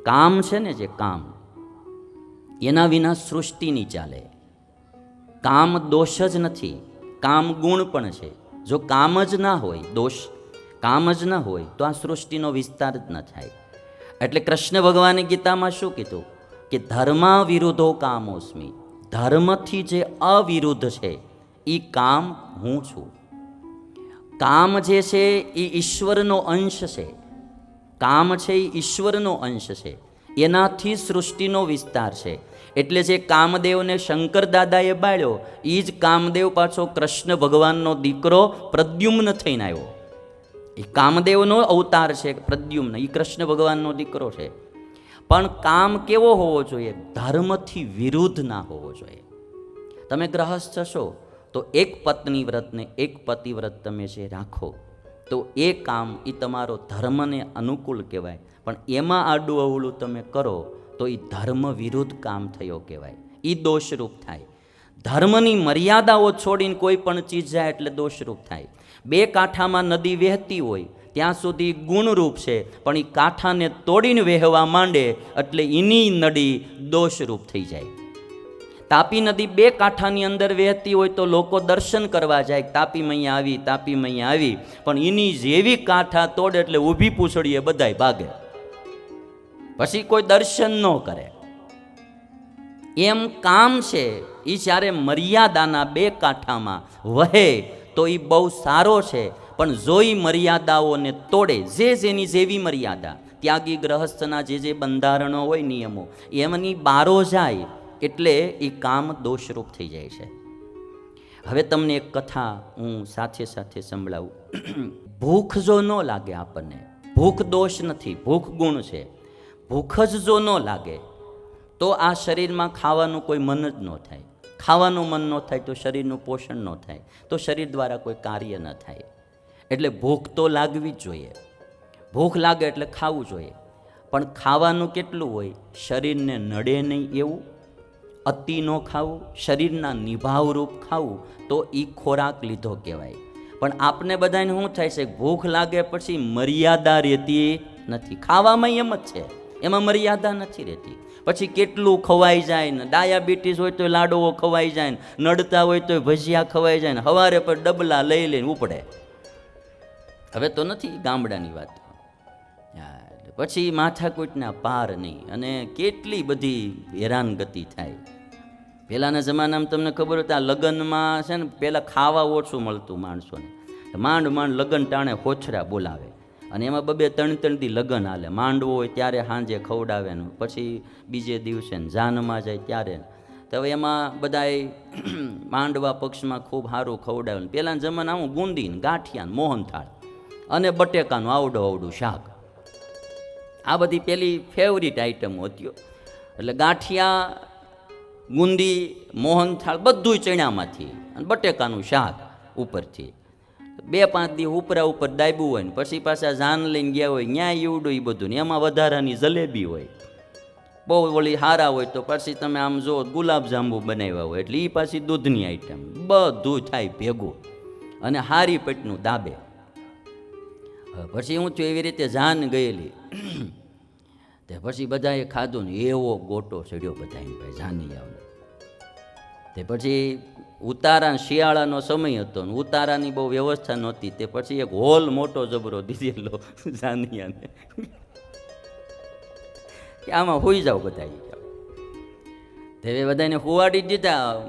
કામ છે ને જે કામ, એના વિના સૃષ્ટિ નહીં ચાલે. કામ દોષ જ નથી, કામ ગુણ પણ છે. જો કામ જ ના હોય, દોષ કામ જ ના હોય, તો આ સૃષ્ટિનો વિસ્તાર જ ન થાય. એટલે કૃષ્ણ ભગવાને ગીતામાં શું કીધું? કે ધર્મા વિરુદ્ધો કામોસ્મી. ધર્મથી જે અવિરુદ્ધ છે એ કામ હું છું. કામ જે છે એ ઈશ્વરનો અંશ છે. કામ છે એ ઈશ્વરનો અંશ છે. એનાથી સૃષ્ટિનો વિસ્તાર છે. એટલે જે કામદેવને શંકર દાદાએ બાળ્યો એ જ કામદેવ પાછો કૃષ્ણ ભગવાનનો દીકરો પ્રદ્યુમ્ન થઈને આવ્યો. એ કામદેવનો અવતાર છે, પ્રદ્યુમ્ન એ કૃષ્ણ ભગવાનનો દીકરો છે. પણ કામ કેવો હોવો જોઈએ? ધર્મથી વિરુદ્ધ ના હોવો જોઈએ. તમે ગ્રહસ્થ છો, તો એક પત્ની વ્રતને એક પતિવ્રત તમે જે રાખો તો એ કામ એ તમારો ધર્મને અનુકૂળ કહેવાય. પણ એમાં આડું અવળું તમે કરો, તો એ ધર્મ વિરુદ્ધ કામ થયો કહેવાય. એ દોષરૂપ થાય. ધર્મની મર્યાદાઓ છોડીને કોઈ પણ ચીજ જાય એટલે દોષરૂપ થાય. બે કાંઠામાં નદી વહેતી હોય, ત્યાં સુધી ગુણરૂપ છે, પણ એ કાંઠાને તોડીને વહેવા માંડે એટલે એની નડી દોષરૂપ થઈ જાય. તાપી નદી બે કાંઠાની અંદર વહેતી હોય તો લોકો દર્શન કરવા જાય. તાપી મૈયા આવી, તાપી મૈયા આવી. પણ એની જેવી કાંઠા તોડે એટલે ઊભી પૂછડીએ બધાય ભાગે. પછી કોઈ દર્શન ન કરે. એમ કામ છે એ જ્યારે મર્યાદાના બે કાંઠામાં વહે, તો એ બહુ સારો છે. પણ જોઈ મર્યાદાઓને તોડે, જે જેની જેવી મર્યાદા, ત્યાગી ગ્રહસ્થના જે જે બંધારણો હોય નિયમો, એમની બારો જાય. એટલે એ કામ દોષરૂપ થઈ જાય છે. હવે તમને એક કથા હું સાથે સાથે સંભળાવું. ભૂખ જો ન લાગે આપણને, ભૂખ દોષ નથી, ભૂખ ગુણ છે. ભૂખ જ જો ન લાગે, તો આ શરીરમાં ખાવાનું કોઈ મન જ ન થાય. ખાવાનું મન ન થાય તો શરીરનું પોષણ ન થાય, તો શરીર દ્વારા કોઈ કાર્ય ન થાય. એટલે ભૂખ તો લાગવી જ જોઈએ. ભૂખ લાગે એટલે ખાવું જોઈએ. પણ ખાવાનું કેટલું હોય? શરીરને નડે નહીં એવું. અતિ ન ખાવું, શરીરના નિભાવરૂપ ખાવું, તો એ ખોરાક લીધો કહેવાય. પણ આપને બધાને શું થાય છે, ભૂખ લાગે પછી મર્યાદા રહેતી નથી. ખાવામાં એમ જ છે. એમાં મર્યાદા નથી રહેતી. પછી કેટલું ખવાઈ જાય ને, ડાયાબિટીસ હોય તો લાડવો ખવાઈ જાય ને, નડતા હોય તો ભજીયા ખવાઈ જાય ને સવારે પર ડબલા લઈ લઈને ઉપડે. હવે તો નથી ગામડાની વાત. પછી માથાકૂટના પાર નહીં અને કેટલી બધી હેરાનગતિ થાય. પહેલાંના જમાનામાં તમને ખબર હોય આ લગ્નમાં છે ને પહેલાં ખાવા ઓછું મળતું માણસોને. માંડ માંડ લગ્ન ટાણે હોછરા બોલાવે. અને એમાં બબે ત્રણ ત્રણ દી લગ્ન હાલે. માંડવો હોય ત્યારે સાંજે ખવડાવે ને પછી બીજે દિવસે જાનમાં જાય ત્યારે તો હવે એમાં બધાય માંડવા પક્ષમાં ખૂબ સારું ખવડાવે ને પહેલાંના જમાના હું બુંદી ને ગાંઠિયા મોહનથાળ અને બટેકાનું આવડું આવડું શાક. આ બધી પેલી ફેવરિટ આઇટમ હતી એટલે ગાંઠિયા, ગુંદી, મોહનથાળ બધું ચણામાંથી અને બટેકાનું શાક ઉપરથી. બે પાંચ દી ઉપરા ઉપર દાબ્યું હોય ને પછી પાછા જાન લઈને ગયા હોય, ન્યાય એવડું એ બધું ને એમાં વધારાની જલેબી હોય. બહુ ઓલી હારા હોય તો પછી તમે આમ જો ગુલાબ જાંબુ બનાવ્યા હોય એટલે એ પાછી દૂધની આઈટમ બધું થાય ભેગું. અને હારી પેટનું દાબે. પછી હું છું એવી રીતે જાન ગયેલી. તે પછી બધાએ ખાધું ને એવો ગોટો ચડ્યો બધાને ભાઈ, જાની આવને. તે પછી ઉતારા શિયાળાનો સમય હતો ને ઉતારાની બહુ વ્યવસ્થા નહોતી, તે પછી એક હોલ મોટો જબરો દીધેલો જાનિયાને. કે આમાં હોઈ જાઓ બધા તે બધાને હુવાડી દીધા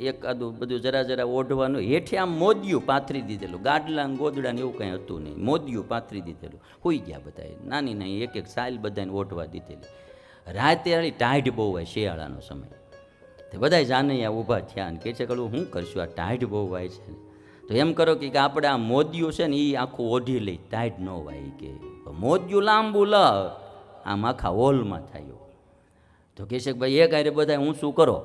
એક આદું બધું જરા જરા ઓઢવાનું. હેઠે આમ મોદિયું પાથરી દીધેલું. ગાડલા ગોદડા ને એવું કંઈ હતું નહીં. મોદિયું પાથરી દીધેલું. હોઈ ગયા બધાએ નાની નાની એક એક સાઇલ બધાને ઓઢવા દીધેલી. રાતે આલી ટાઢ બહુ હોય શિયાળાનો સમય. તે બધાય જાનૈયા ઊભા થયા ને કહે છે કે હું કરશું? આ ટાઢ બહુ વાય છે તો એમ કરો કે આપણે આ મોદિયું છે ને એ આખું ઓઢી લઈ ટાઢ ન વાય કે. મોદિયું લાંબુ લ આમ આખા હોલમાં થાય. તો કહે છે કે ભાઈ, એક આરે બધા હું શું કરો.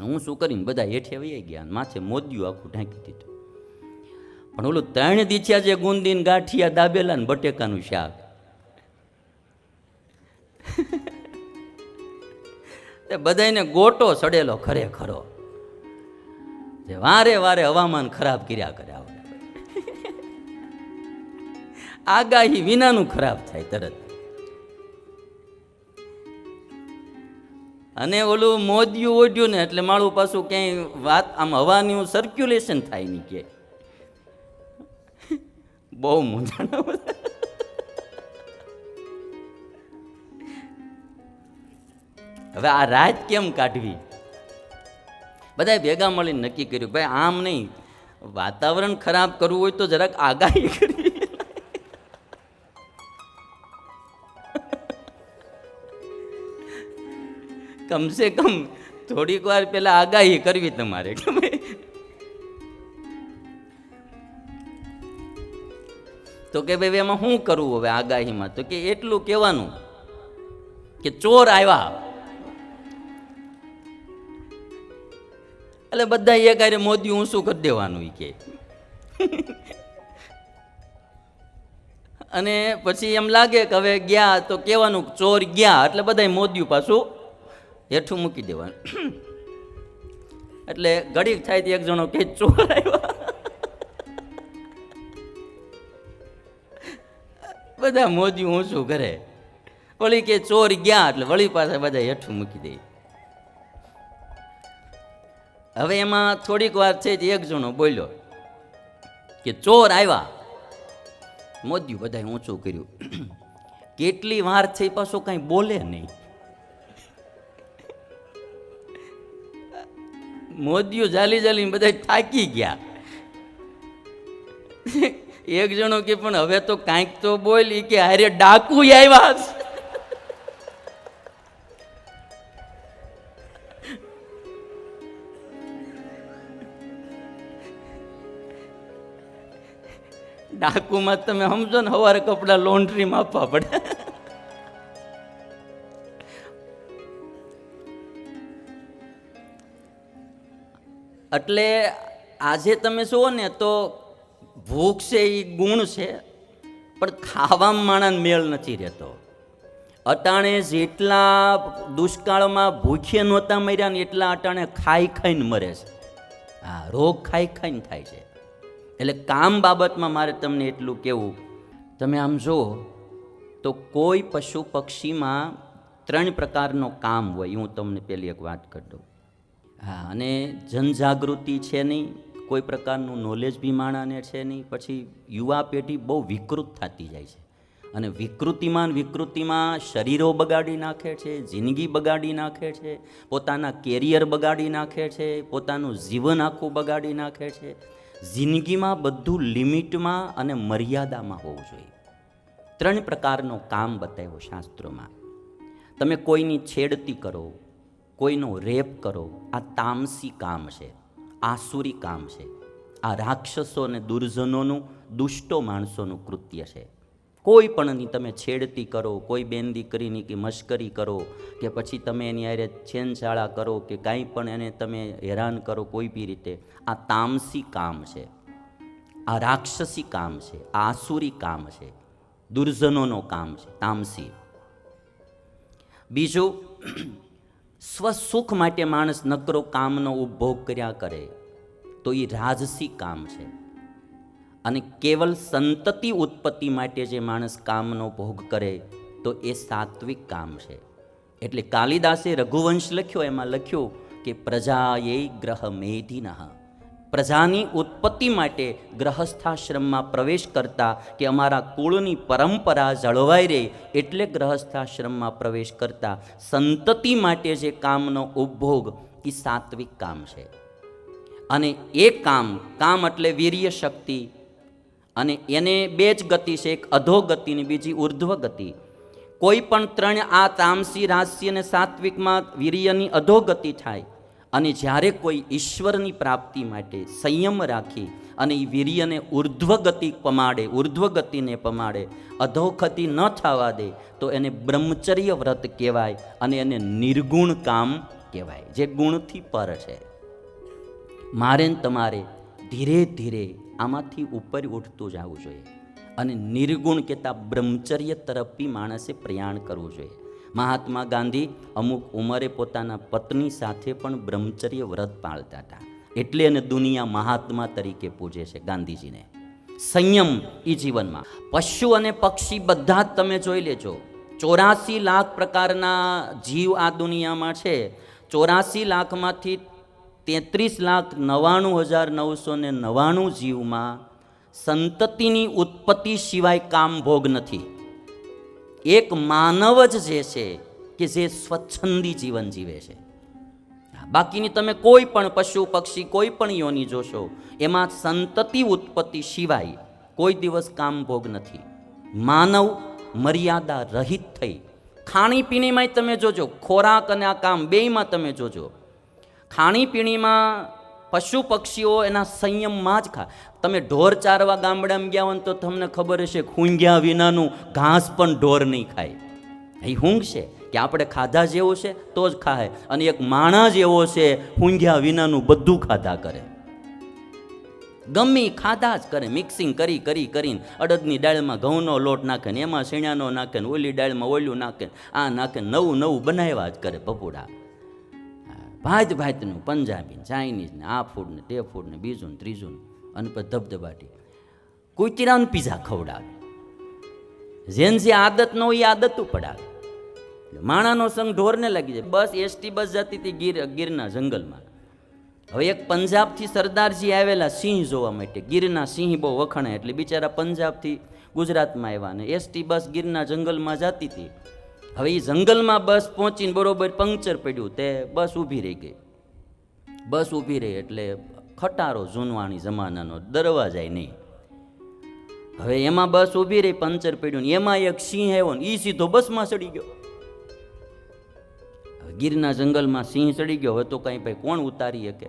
હું શું કરીને બધા હેઠે વહી ગયા માથે મોદ્યું આખું ઢાંકી દીધું. પણ ઓલું ત્રણ દીથિયા જે ગુંદીન, ગાંઠિયા, દાબેલા ને બટેકાનું શાક. તે બધાને ગોટો સડેલો ખરેખરો વારે વારે હવામાન ખરાબ કર્યા કરે આગાહી વિનાનું ખરાબ થાય તરત. અને ઓલું મોદિયું ઓઢ્યું ને એટલે માળું પાછું ક્યાંય વાત, આમ હવાનું સર્ક્યુલેશન થાય નહીં કે. બહુ મૂંઝાણા. હવે આ રાત કેમ કાઢવી? બધા ભેગા મળીને નક્કી કર્યું, ભાઈ આમ નહીં, વાતાવરણ ખરાબ કરવું હોય તો જરાક આગાહી કરવી કમસે કમ થોડીક વાર પેલા આગાહી કરવી તમારે, ગમે. તો કે ભાઈ, એમાં શું કરવું હવે આગાહીમાં? તો કે, એટલું કહેવાનું કે ચોર આવ્યા. એટલે બધા એક કારે મોદી ઊંચું કરી દેવાનું કે. અને પછી એમ લાગે કે હવે ગયા તો કહેવાનું ચોર ગયા, એટલે બધા મોદી પાછું હેઠું મૂકી દેવાનું. એટલે ઘડીક થાય તે એક જણો કે ચોર આવ્યા. બધા મોજી ઊંચું કરે. વળી કે ચોર ગયા એટલે વળી પાસે બધા હેઠું મૂકી દે. હવે એમાં થોડીક વાર છે જ એક જણો બોલ્યો કે ચોર આવ્યા. મોદી બધા ઊંચું કર્યું. કેટલી વાર છે પાછો કાંઈ બોલે નહીં. મોદીઓ જાલી જાલી બધા થાકી ગયા એક જણો કે પણ હવે તો કાંઈક તો બોલ એ કે હારે ડાકુ આવ્યા. ડાકુમાં તમે સમજો ને, સવારે કપડા લોન્ડ્રીમાં આપવા પડે એટલે આજે તમે જુઓ ને તો ભૂખ છે એ ગુણ છે, પણ ખાવામાં માણસ મેળ નથી રહેતો. અટાણે જેટલા દુષ્કાળમાં ભૂખ્ય નહોતા મર્યા ને એટલા અટાણે ખાઈ ખાઈને મરે છે. હા, રોગ ખાઈ ખાઈને થાય છે. એટલે કામ બાબતમાં મારે તમને એટલું કહેવું તમે આમ જુઓ તો કોઈ પશુ પક્ષીમાં ત્રણ પ્રકારનો કામ હોય, હું તમને પહેલી એક વાત કરી દઉં. હા, અને જનજાગૃતિ છે નહીં, કોઈ પ્રકારનું નોલેજ બી માણાને છે નહીં, પછી યુવા પેઢી બહુ વિકૃત થતી જાય છે. અને વિકૃતિમાં વિકૃતિમાં શરીરો બગાડી નાખે છે, જિંદગી બગાડી નાખે છે, પોતાના કેરિયર બગાડી નાખે છે, પોતાનું જીવન આખું બગાડી નાખે છે. જિંદગીમાં બધું લિમિટમાં અને મર્યાદામાં હોવું જોઈએ. ત્રણ પ્રકારનો કામ બતાવ્યો શાસ્ત્રોમાં. તમે કોઈની છેડતી કરો કોઈનો રેપ કરો, આ તામસી કામ છે, આસુરી કામ છે. આ રાક્ષસો અને દુર્જનોનું, દુષ્ટો માણસોનું કૃત્ય છે. કોઈ પણની તમે છેડતી કરો, કોઈ બેન દીકરીની કે મશ્કરી કરો, કે પછી તમે એની હારે છેનછાળા કરો, કે કાંઈ પણ એને તમે હેરાન કરો કોઈ બી રીતે, આ તામસી કામ છે. આ રાક્ષસી કામ છે આ આસુરી કામ છે, દુર્જનોનો કામ છે, તામસી. બીજું સ્વસુખ માટે માણસ નકરો કામનો ઉપભોગ કર્યા કરે, તો એ રાજસી કામ છે. અને કેવલ સંતતિ ઉત્પત્તિ માટે જે માણસ કામનો ભોગ કરે, તો એ સાત્વિક કામ છે. એટલે કાલિદાસે રઘુવંશ લખ્યો, એમાં લખ્યું કે પ્રજા એ ગ્રહ મેધિનઃ. પ્રજાની ઉત્પત્તિ માટે ગ્રહસ્થાશ્રમમાં પ્રવેશ કરતા કે અમારા કુળની પરંપરા જળવાઈ રહે એટલે ગ્રહસ્થાશ્રમમાં પ્રવેશ કરતા. સંતતિ માટે જે કામનો ઉપભોગ એ સાત્વિક કામ છે. અને એ કામ કામ એટલે વીર્ય શક્તિ. અને એને બે જ ગતિ છે, એક અધોગતિ ને બીજી ઉર્ધ્વ ગતિ. કોઈ પણ ત્રણ આ તામસી રાશિ અને સાત્વિકમાં વીર્યની અધોગતિ થાય અને જ્યારે કોઈ ઈશ્વરની પ્રાપ્તિ માટે સંયમ રાખી અને એ વીર્યને ઉર્ધ્વગતિ પમાડે, ઉર્ધ્વગતિને પમાડે અધોગતિ ન થવા દે, તો એને બ્રહ્મચર્ય વ્રત કહેવાય અને એને નિર્ગુણ કામ કહેવાય, જે ગુણથી પર છે. મારે તમારે ધીરે ધીરે આમાંથી ઉપર ઉઠતું જવું જોઈએ અને નિર્ગુણ કહેતા બ્રહ્મચર્ય તરફી માણસે પ્રયાણ કરવું જોઈએ. મહાત્મા ગાંધી અમુક ઉંમરે પોતાના પત્ની સાથે પણ બ્રહ્મચર્ય વ્રત પાળતા હતા. એટલે એને દુનિયા મહાત્મા તરીકે પૂજે છે ગાંધીજીને. સંયમ એ જીવનમાં. પશુ અને પક્ષી બધા જ તમે જોઈ લેજો. ચોરાસી લાખ પ્રકારના જીવ આ દુનિયામાં છે. ચોરાસી લાખમાંથી તેત્રીસ લાખ નવ્વાણું હજાર નવસો ને નવ્વાણું જીવમાં સંતતિની ઉત્પત્તિ સિવાય કામ ભોગ નથી. એક માનવ જ જે છે કે જે સ્વચ્છંદી જીવન જીવે છે. બાકીની તમે કોઈ પણ પશુ, પક્ષી, કોઈ પણ યોની જોશો, એમાં સંતતિ ઉત્પત્તિ સિવાય કોઈ દિવસ કામ ભોગ નથી. માનવ મર્યાદા રહિત થઈ. ખાણીપીણીમાંય તમે જોજો, ખોરાક અને આ કામ બેયમાં તમે જોજો. ખાણીપીણીમાં પશુ પક્ષીઓ એના સંયમમાં જ ખા. તમે ઢોર ચારવા ગામડામાં ગયા હોય તો તમને ખબર હશે, ખૂંગ્યા વિનાનું ઘાસ પણ ઢોર નહીં ખાય. એ ઊંઘ છે કે આપણે ખાધા જેવો છે તો જ ખાય અને એક માણા જેવો છે ઊંઘ્યા વિનાનું બધું ખાધા કરે. ગમી ખાધા જ કરે, મિક્સિંગ કરી કરી, કરીને અડદની દાળમાં ઘઉંનો લોટ નાખે ને એમાં શીણાનો નાખે ને ઓલી દાળમાં ઓલું નાખે આ નાખે નવું નવું બનાવ્યા જ કરે પપુડા ભાત ભાતનું, પંજાબી ચાઇનીઝ ને આ ફૂડ ને તે ફૂડ ને, બીજું ત્રીજું અને પછી ધબધબાટી. કુતરાને પીઝા ખવડાવે. જેન જે આદત ન હોય એ આદત પડાવે માણાનો સંગ ઢોરને લાગી જાય. બસ એસટી બસ જતી હતી ગીર, ગીરના જંગલમાં. હવે એક પંજાબથી સરદારજી આવેલા સિંહ જોવા માટે. ગીરના સિંહ બહુ વખણાય, એટલે બિચારા પંજાબથી ગુજરાતમાં આવ્યા ને એસટી બસ ગીરના જંગલમાં જતી હતી. હવે એ જંગલમાં બસ પહોંચીને બરોબર પંક્ચર પડ્યું તે બસ ઊભી રહી ગઈ. બસ ઊભી રહી એટલે ખટારો જૂનવાણી જમાનાનો, દરવાજાય નહીં. હવે એમાં બસ ઊભી રહી પંચર પડ્યું એમાં એક સિંહ આવ્યો ને એ સીધો બસમાં ચડી ગયો. ગીરના જંગલમાં સિંહ ચડી ગયો, હવે તો કાંઈ ભાઈ કોણ ઉતારી શકે?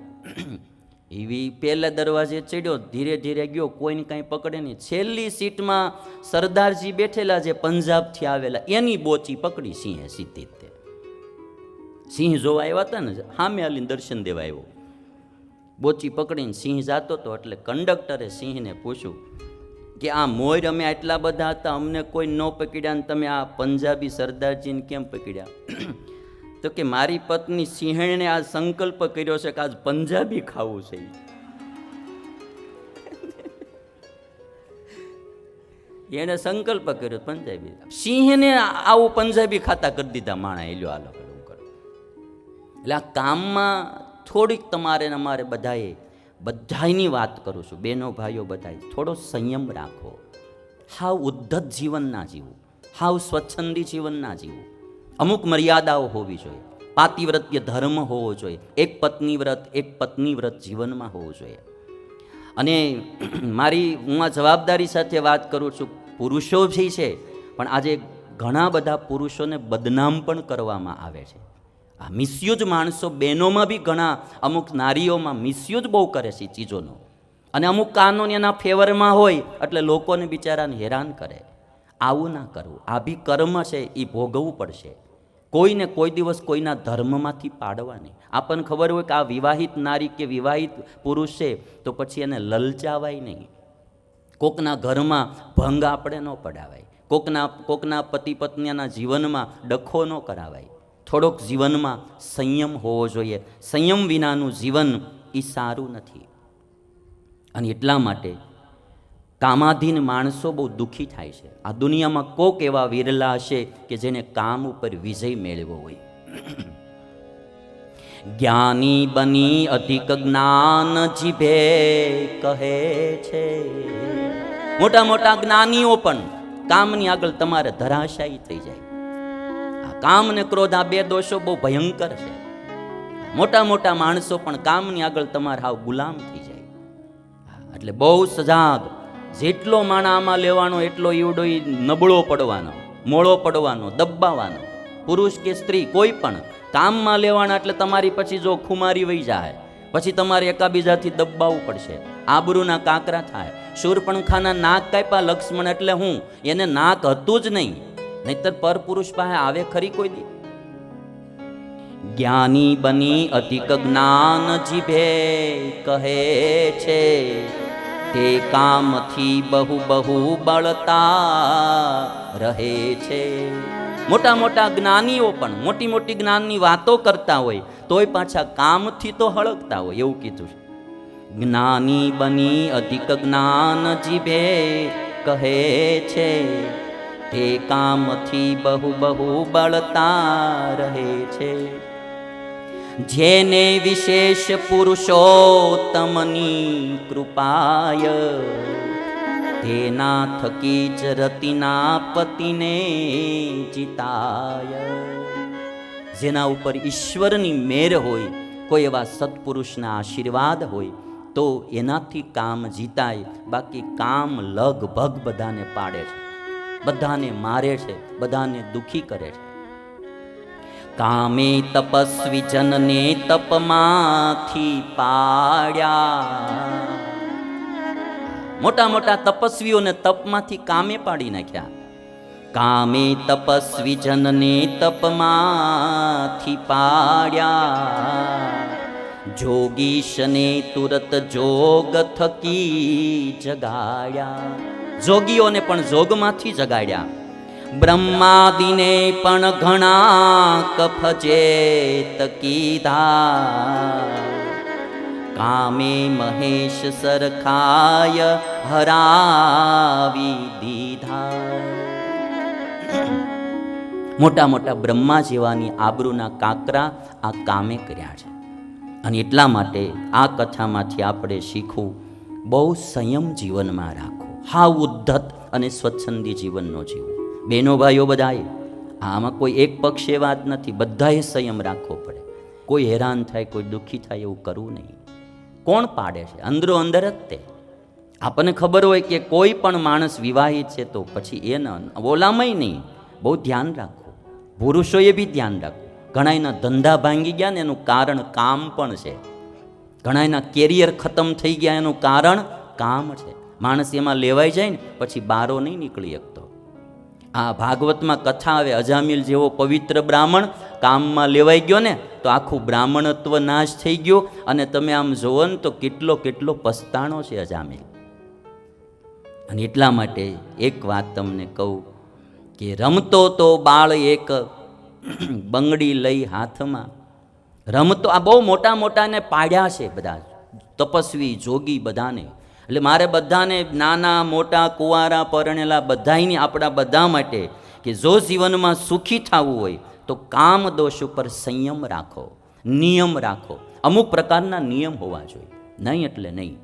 એવી પહેલા દરવાજે ચડ્યો, ધીરે ધીરે ગયો, કોઈને કાંઈ પકડે નહીં. છેલ્લી સીટમાં સરદારજી બેઠેલા જે પંજાબથી આવેલા. એની બોચી પકડી સિંહે સીધી તે સિંહ જોવા આવ્યા હતા ને, સામે હાલીને દર્શન દેવા આવ્યો. બોચી પકડીને સિંહ જાતો હતો એટલે કંડક્ટરે સિંહને પૂછ્યું કે, આ મોર અમે આટલા બધા હતા, અમને કોઈ ન પકડ્યા ને તમે આ પંજાબી સરદારજીને કેમ પકડ્યા? તો કે મારી પત્ની સિંહણને આ સંકલ્પ કર્યો છે કે આજ પંજાબી ખાવું છે. એણે સંકલ્પ કર્યો પંજાબી. સિંહને આવું પંજાબી ખાતા કરી દીધા માણા એલ્યો આલો પેલું કરો. એટલે આ કામમાં થોડીક તમારે ને અમારે બધાએ, બધાયની વાત કરું છું, બેનો, ભાઈઓ બધાય થોડો સંયમ રાખો. હાવ ઉદ્ધત જીવન ના જીવું. હાવ સ્વચ્છંદી જીવન ના જીવવું અમુક મર્યાદાઓ હોવી જોઈએ. પાતિવ્રત્ય ધર્મ હોવો જોઈએ. એક પત્ની વ્રત, એક પત્ની વ્રત જીવનમાં હોવું જોઈએ. અને મારી, હું આ જવાબદારી સાથે વાત કરું છું, પુરુષો જે છે, પણ આજે ઘણા બધા પુરુષોને બદનામ પણ કરવામાં આવે છે. આ મિસયુજ માણસો બહેનોમાં બી ઘણા, અમુક નારીઓમાં મિસયુજ બહુ કરે છે ચીજોનો. અને અમુક કાનૂન એના ફેવરમાં હોય, એટલે લોકોને બિચારાને હેરાન કરે. આવું ના કરવું. આ બી કર્મ છે એ ભોગવવું પડશે. કોઈને કોઈ દિવસ કોઈના ધર્મમાંથી પાડવા આપણને ખબર હોય કે આ વિવાહિત નારી કે વિવાહિત પુરુષ છે, તો પછી એને લલચાવાય નહીં. કોકના ઘરમાં ભંગ આપણે ન પડાવાય. કોકના કોકના પતિ પત્નીના જીવનમાં ડખો ન કરાવાય. થોડોક જીવનમાં સંયમ હોવો જોઈએ. સંયમ વિનાનું જીવન એ સારું નથી. અને એટલા માટે કામાધીન માણસો બહુ દુઃખી થાય છે. આ દુનિયામાં કોક એવા વિરલા હશે કે જેને કામ ઉપર વિજય મેળવો હોય. જ્ઞાની બની અધિક જ્ઞાન જીભે કહે છે. મોટા મોટા જ્ઞાનીઓ પણ કામની આગળ તમારે ધરાશાયી થઈ જાય. આ કામ ને ક્રોધ, આ બે દોષો બહુ ભયંકર છે. મોટા મોટા માણસો પણ કામની આગળ તમારે હાવ ગુલામ થઈ જાય. એટલે બહુ સજાગ જેટલો માણા આમાં લેવાનો, એટલો ઈવડો એ નબળો પડવાનો, મોળો પડવાનો દબાવાનો પુરુષ કે સ્ત્રી, કોઈ પણ, કામમાં લેવાના એટલે તમારી પછી જો ખુમારી વહી જાય, પછી તમારે એકાબીજાથી દબાવવું પડશે. આબરૂના કાંકરા થાય. શૂરપણખાના નાક કાપ્યા લક્ષ્મણ એટલે હું, એને નાક હતું જ નહીં. નહીતર પર પુરુષ પાસે આવે ખરી કોઈ દી? જ્ઞાની બની અધિક જ્ઞાન જીભે કહે છે તે કામથી બહુ બહુ બળતા રહે છે. મોટા મોટા જ્ઞાનીઓ પણ મોટી મોટી જ્ઞાનની વાતો કરતા હોય, તોય પાછા કામથી તો હળગતા હોય, એવું કીધું છે. જ્ઞાની બની અધિક જ્ઞાન જીભે કહે છે, તે કામથી બહુ બહુ બળતા રહે છે. જેને વિશેષ પુરુષોત્તમની કૃપાય. તેના થકી જ રતિના પતિને જીતાય. જેના ઉપર ઈશ્વરની મેર હોય, કોઈ એવા સત્પુરુષના આશીર્વાદ હોય, તો એનાથી કામ જીતાય. બાકી કામ લગભગ બધાને પાડે છે. બધાને મારે છે, બધાને દુખી કરે છે. કામે તપસ્વી જનને તપમાંથી પાડ્યા. મોટા મોટા તપસ્વીઓને તપમાંથી કામે પાડી નાખ્યા. કામે તપસ્વી જનને તપમાંથી પાડ્યા. જોગીશને તુરત જોગ થકી જગાડ્યા. જોગીઓને પણ જોગમાંથી જગાડ્યા. બ્રહ્માદિને પણ ઘણા કફજેત કીધા. કામે મહેશ સરખાય હરાવી દીધા. મોટા મોટા બ્રહ્મા જેવાની આબરૂના કાકરા આ કામે કર્યા છે. અને એટલા માટે આ કથામાંથી આપણે શીખવું, બહુ સંયમ જીવનમાં રાખો હા ઉદ્ધત અને સ્વચ્છંદી જીવનનો જીવવું બહેનો ભાઈઓ બધાએ, આમાં કોઈ એક પક્ષે વાત નથી, બધાએ સંયમ રાખવો પડે. કોઈ હેરાન થાય, કોઈ દુઃખી થાય એવું કરવું નહીં. કોણ પાડે છે? અંદરો અંદર જ તે. આપણને ખબર હોય કે કોઈ પણ માણસ વિવાહિત છે તો પછી એ ન, ઓલામાંય નહીં. બહુ ધ્યાન રાખવું. પુરુષોએ બી ધ્યાન રાખવું. ઘણા એના ધંધા ભાંગી ગયા ને એનું કારણ કામ પણ છે. ઘણા એના કેરિયર ખતમ થઈ ગયા એનું કારણ કામ છે. માણસ એમાં લેવાઈ જાય ને, પછી બારો નહીં નીકળી શકતો. આ ભાગવતમાં કથા આવે, અજામિલ જેવો પવિત્ર બ્રાહ્મણ કામમાં લેવાઈ ગયો ને, તો આખું બ્રાહ્મણત્વ નાશ થઈ ગયો. અને તમે આમ જોવો ને, તો કેટલો કેટલો પસ્તાણો છે અજામિલ. અને એટલા માટે એક વાત તમને કહું કે રમતો તો બાળ એક બંગડી લઈ હાથમાં. રમતો આ બહુ મોટા મોટાને પાડ્યા છે બધા. તપસ્વી, જોગી બધાને. એટલે મારે બધાને નાના, મોટા, કુંવારા, પરણેલા બધાની આપણા બધા માટે કે જો જીવનમાં સુખી થવું હોય તો કામ દોષ ઉપર સંયમ રાખો, નિયમ રાખો. અમુક પ્રકારના નિયમ હોવા જોઈએ. નહીં એટલે નહીં.